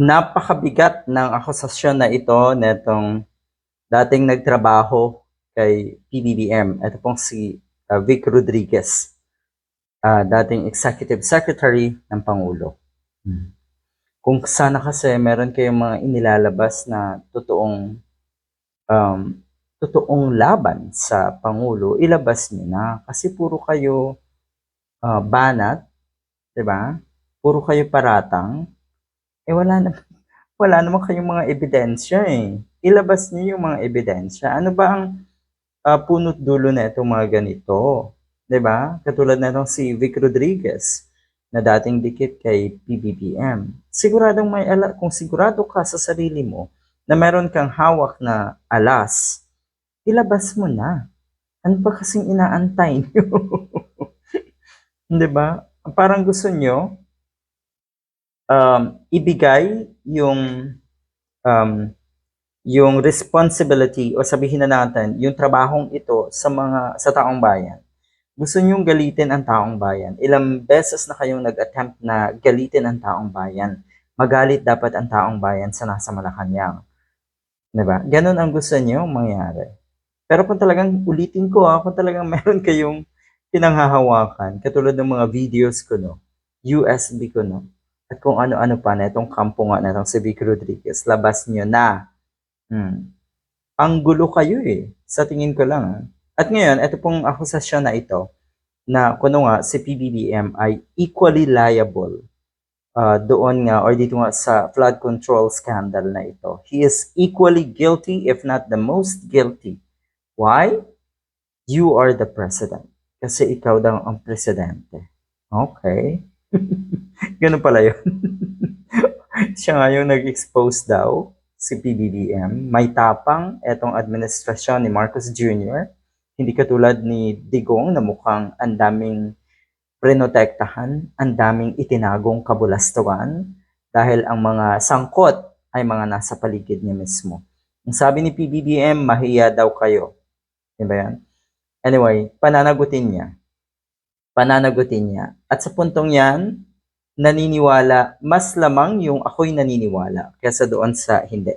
napakabigat ng akusasyon na ito netong dating nagtrabaho kay PBBM. Ito pong si uh, Vic Rodriguez, uh, dating Executive Secretary ng Pangulo. Hmm. Kung sana kasi meron kayong mga inilalabas na totoong um, totoong laban sa Pangulo, ilabas niyo na. Kasi puro kayo uh, banat, di ba? Puro kayo paratang. Eh wala na, wala naman kayong mga ebidensya eh. Ilabas niyo yung mga ebidensya. Ano ba ang uh, punot dulo na itong mga ganito? Di ba? Katulad na itong si Vic Rodriguez na dating dikit kay PBBM. Siguradong may ala, kung sigurado ka sa sarili mo na meron kang hawak na alas, ilabas mo na. Ano pa kasing inaantay niyo? 'Di ba? Parang gusto niyo um, ibigay yung um, yung responsibility o sabihin na natin yung trabahong ito sa mga sa taong bayan. Gusto niyong galitin ang taong bayan. Ilang beses na kayong nag-attempt na galitin ang taong bayan. Magalit dapat ang taong bayan sa nasa Malacanang. 'Di ba? Ganun ang gusto niyo mangyari. Pero kung talagang ulitin ko ha, kung talagang meron kayong pinanghahawakan, katulad ng mga videos ko no, USB ko no, at kung ano-ano pa na itong kampo nga na itong si Rodriguez, labas nyo na. Hmm. Ang gulo kayo eh, sa tingin ko lang. ha. At ngayon, ito pong akusasyon na ito, na kuno nga si PBBM ay equally liable uh, doon nga or dito nga sa flood control scandal na ito. He is equally guilty if not the most guilty. Why? You are the president. Kasi ikaw daw ang presidente. Okay. Ganun pala yun. Siya nga yung nag-expose daw si PBBM. May tapang etong administrasyon ni Marcos Jr. Hindi katulad ni Digong na mukhang ang daming prenotektahan, ang daming itinagong kabulastugan dahil ang mga sangkot ay mga nasa paligid niya mismo. Ang sabi ni PBBM, mahiya daw kayo. Diba yan? Anyway, pananagutin niya. Pananagutin niya. At sa puntong yan, naniniwala, mas lamang yung ako'y naniniwala kaysa doon sa hindi.